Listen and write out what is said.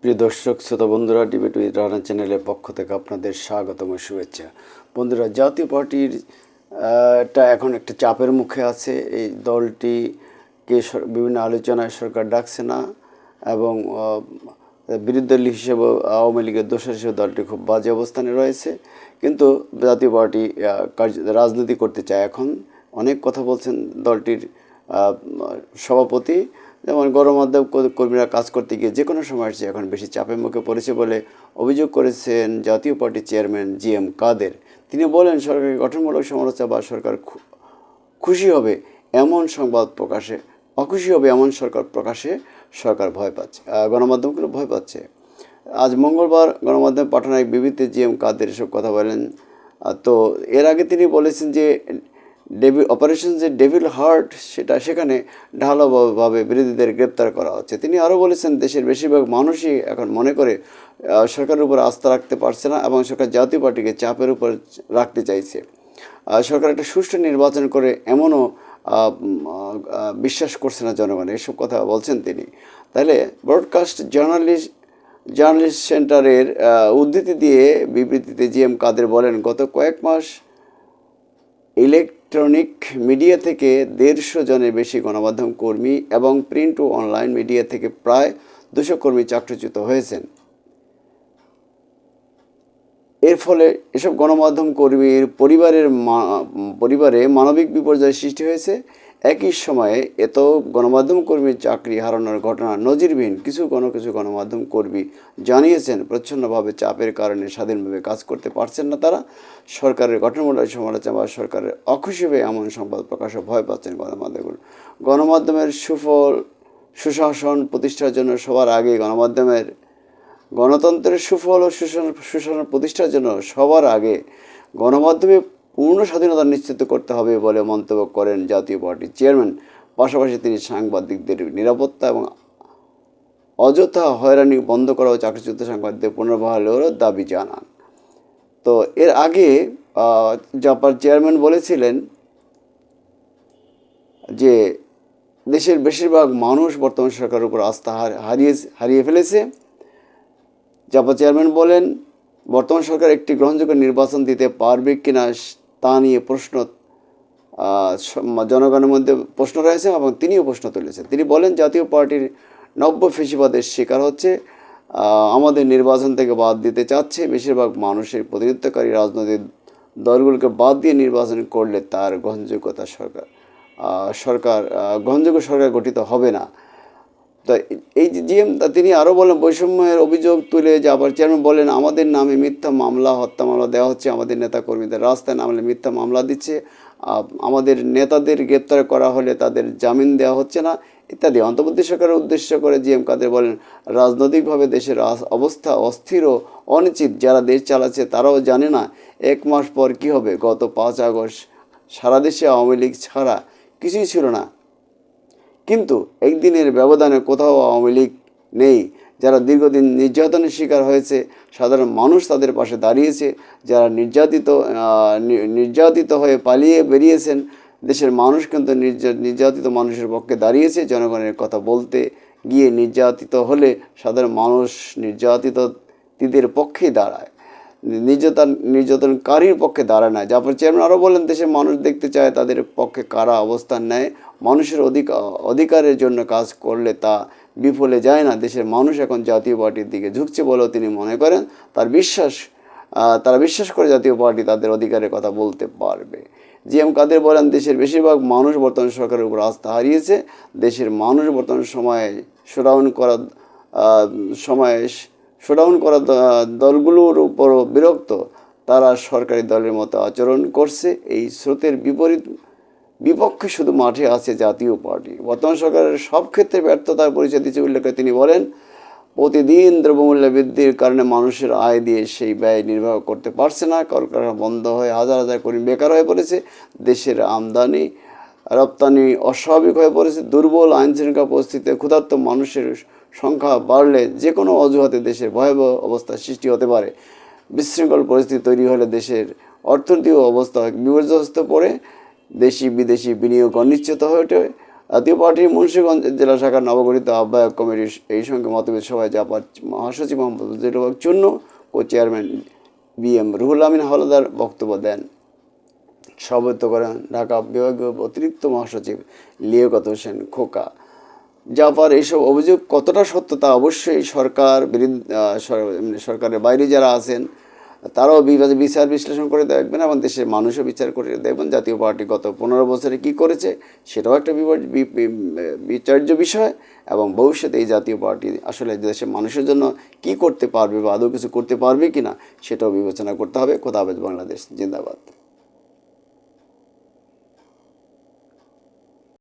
প্রিয় দর্শক, শ্রোতা বন্ধুরা ডিবেট উইথ রানা চ্যানেলের পক্ষ থেকে আপনাদের স্বাগতম শুভেচ্ছা। বন্ধুরা, জাতীয় পার্টির টা এখন একটা চাপের মুখে আছে। এই দলটিকে বিভিন্ন আলোচনায় সরকার ডাকছে না এবং বিরোধী দল হিসেবে আওয়ামী লীগের দোষর হিসেবে দলটি খুব বাজে অবস্থানে রয়েছে। কিন্তু জাতীয় পার্টি রাজনীতি করতে চায় এখন। অনেক কথা বলছেন দলটির সভাপতি। যেমন গণমাধ্যম কর- কর্মীরা কাজ করতে গিয়ে যে কোনো সময় আসছে এখন বেশি চাপের মুখে পড়েছে বলে অভিযোগ করেছেন জাতীয় পার্টির চেয়ারম্যান জি এম কাদের। তিনি বলেন সরকারি গঠনমূলক সমালোচনা বা সরকার খুশি হবে এমন সংবাদ প্রকাশে, অখুশি হবে এমন সরকার প্রকাশে সরকার ভয় পাচ্ছে গণমাধ্যমগুলো ভয় পাচ্ছে। আজ মঙ্গলবার গণমাধ্যমে পাঠানো এক বিবৃতিতে জি এম কাদের এসব কথা বলেন। তো এর আগে তিনি বলেছেন যে ডেভিল অপারেশন যে ডেভিল হার্ট, সেটা সেখানে ঢালাওভাবে বিরোধীদের গ্রেপ্তার করা হচ্ছে। তিনি আরও বলেছেন, দেশের বেশিরভাগ মানুষই এখন মনে করে সরকারের উপর আস্থা রাখতে পারছে না এবং সরকার জাতীয় পার্টিকে চাপের উপর রাখতে চাইছে। সরকার একটা সুষ্ঠু নির্বাচন করে এমনও বিশ্বাস করছে না জনগণ, এসব কথা বলছেন তিনি। তাহলে ব্রডকাস্ট জার্নালিস্ট জার্নালিস্ট সেন্টারের উদ্ধৃতি দিয়ে বিবৃতিতে জি এম কাদের বলেন, গত কয়েক মাস ইলেকট্রনিক মিডিয়া থেকে দেড়শো জনের বেশি গণমাধ্যম কর্মী এবং প্রিন্ট ও অনলাইন মিডিয়া থেকে প্রায় দুশো কর্মী চাকরিচ্যুত হয়েছেন। এর ফলে এসব গণমাধ্যম কর্মীর পরিবারের পরিবারে মানবিক বিপর্যয় সৃষ্টি হয়েছে একই সময়ে এত গণমাধ্যম কর্মীর চাকরি হারানোর ঘটনা নজিরবিহীন কিছু গণ কিছু গণমাধ্যম কর্মী জানিয়েছেন, প্রচ্ছন্নভাবে চাপের কারণে স্বাধীনভাবে কাজ করতে পারছেন না তারা। সরকারের গঠনমূলক সমালোচনা বা সরকারের অখুশি হয়ে এমন সংবাদ প্রকাশে ভয় পাচ্ছেন গণমাধ্যমগুলো। গণমাধ্যমের সুফল, সুশাসন প্রতিষ্ঠার জন্য সবার আগে গণমাধ্যমের, গণতন্ত্রের সুফল ও সুশাসন সুশাসন প্রতিষ্ঠার জন্য সবার আগে গণমাধ্যমে পূর্ণ স্বাধীনতা নিশ্চিত করতে হবে বলে মন্তব্য করেন জাতীয় পার্টির চেয়ারম্যান। পাশাপাশি তিনি সাংবাদিকদের নিরাপত্তা এবং অযথা হয়রানি বন্ধ করা ও চাকরিচ্যুত সাংবাদিকদের পুনর্বহালেরও দাবি জানান। তো এর আগে জাপার চেয়ারম্যান বলেছিলেন যে দেশের বেশিরভাগ মানুষ বর্তমান সরকারের উপর আস্থা হার- হারিয়ে হারিয়ে ফেলেছে। জাপা চেয়ারম্যান বলেন, বর্তমান সরকার একটি গ্রহণযোগ্য নির্বাচন দিতে পারবে কিনা তা নিয়ে প্রশ্ন জনগণের মধ্যে প্রশ্ন রয়েছে এবং তিনিও প্রশ্ন তুলেছেন। তিনি বলেন, জাতীয় পার্টির নব্য ফেসিবাদের শিকার হচ্ছে আমাদের নির্বাচন থেকে বাদ দিতে চাচ্ছে। বেশিরভাগ মানুষের প্রতিনিধিত্বকারী রাজনৈতিক দলগুলোকে বাদ দিয়ে নির্বাচন করলে তার গ্রহণযোগ্যতা সরকার সরকার গ্রহণযোগ্য সরকার গঠিত হবে না। তো এই যে জিএম তিনি আরও বলেন, বৈষম্যের অভিযোগ তুলে যে আবার চেয়ারম্যান বলেন, আমাদের নামে মিথ্যা মামলা, হত্যা মামলা দেওয়া হচ্ছে, আমাদের নেতা কর্মীদের রাস্তায় নামলে মিথ্যা মামলা দিচ্ছে আমাদের নেতাদের গ্রেপ্তার করা হলে তাদের জামিন দেওয়া হচ্ছে না, ইত্যাদি। অন্তর্বর্তী সরকারের উদ্দেশ্য করে জিএম কাদের বলেন, রাজনৈতিকভাবে দেশের অবস্থা অস্থির ও অনিশ্চিত, যারা দেশ চালাচ্ছে তারাও জানে না এক মাস পর কি হবে। গত পাঁচ আগস্ট সারা দেশে আওয়ামী লীগ ছাড়া কিছুই ছিল না। কিন্তু একদিনের ব্যবধানে কোথাও আওয়ামী লীগ নেই, যারা দীর্ঘদিন নির্যাতনের শিকার হয়েছে, সাধারণ মানুষ তাদের পাশে দাঁড়িয়েছে, যারা নির্যাতিত নির্যাতিত হয়ে পালিয়ে বেরিয়েছেন, দেশের মানুষ কিন্তু নির্যা- নির্যাতিত মানুষের পক্ষে দাঁড়িয়েছে, জনগণের কথা বলতে গিয়ে নির্যাতিত হলে সাধারণ মানুষ নির্যাতিতদের পক্ষেই দাঁড়ায়। নির্যাতন নির্যাতনকারীর পক্ষে দাঁড়ায় না জাফর চেয়ারম্যান আরও বলেন দেশের মানুষ দেখতে চায় তাদের পক্ষে কারা অবস্থান নেয়। মানুষের অধিকার অধিকারের জন্য কাজ করলে তা বিফলে যায় না। দেশের মানুষ এখন জাতীয় পার্টির দিকে ঝুঁকছে বলেও তিনি মনে করেন। তার বিশ্বাস তারা বিশ্বাস করে জাতীয় পার্টি তাদের অধিকারের কথা বলতে পারবে। জি এম কাদের বলেন দেশের বেশিরভাগ মানুষ বর্তমান সরকারের উপর আস্থা হারিয়েছে। দেশের মানুষ বর্তমান সময়ে শোডাউন করা আহ, সময়ে শোডাউন করা দলগুলোর উপরও বিরক্ত। তারা সরকারি দলের মতো আচরণ করছে। এই স্রোতের বিপরীত, বিপক্ষে শুধু মাঠে আছে জাতীয় পার্টি। বর্তমান সরকারের সব ক্ষেত্রে ব্যর্থতার পরিচয় দিচ্ছে উল্লেখ করে তিনি বলেন, প্রতিদিন দ্রব্যমূল্য বৃদ্ধির কারণে মানুষের আয় দিয়ে সেই ব্যয় নির্বাহ করতে পারছে না। কলকারখানা বন্ধ হয়ে হাজার হাজার কর্মী বেকার হয়ে পড়েছে। দেশের আমদানি, রপ্তানি অস্বাভাবিক হয়ে পড়েছে। দুর্বল আইন শৃঙ্খলা পরিস্থিতিতে ক্ষুধার্ত মানুষের সংখ্যা বাড়লে যে কোনো অজুহাতে দেশের ভয়াবহ অবস্থার সৃষ্টি হতে পারে। বিশৃঙ্খল পরিস্থিতি তৈরি হলে দেশের অর্থনৈতিক অবস্থা বিপর্যস্ত পড়ে, দেশি বিদেশি বিনিয়োগ অনিশ্চিত হয়ে ওঠে। জাতীয় পার্টির মুন্সিগঞ্জ জেলা শাখার নবগঠিত আহ্বায়ক কমিটির এই সঙ্গে মতভেদ সভায় জাপার মহাসচিব মোহাম্মদ চূর্ণ ও chairman B M Ruhul Amin Howlader বক্তব্য দেন। সভাপতিত্ব করেন ঢাকা বিভাগীয় অতিরিক্ত মহাসচিব লিয়াকত হোসেন খোকা। জাপার এইসব অভিযোগ কতটা সত্য তা অবশ্যই সরকার মানে সরকারের বাইরে যারা আছেন, তারাও বিচার বিশ্লেষণ করে দেখবেন এবং দেশের মানুষও বিচার করে দেখবেন জাতীয় পার্টি গত পনেরো বছরে কি করেছে, সেটাও একটা বিচার্য বিষয় এবং ভবিষ্যতে এই জাতীয় পার্টি আসলে দেশের মানুষের জন্য কি করতে পারবে বা আদৌ কিছু করতে পারবে কি না সেটাও বিবেচনা করতে হবে। কোথাও বাংলাদেশ, জিন্দাবাদ।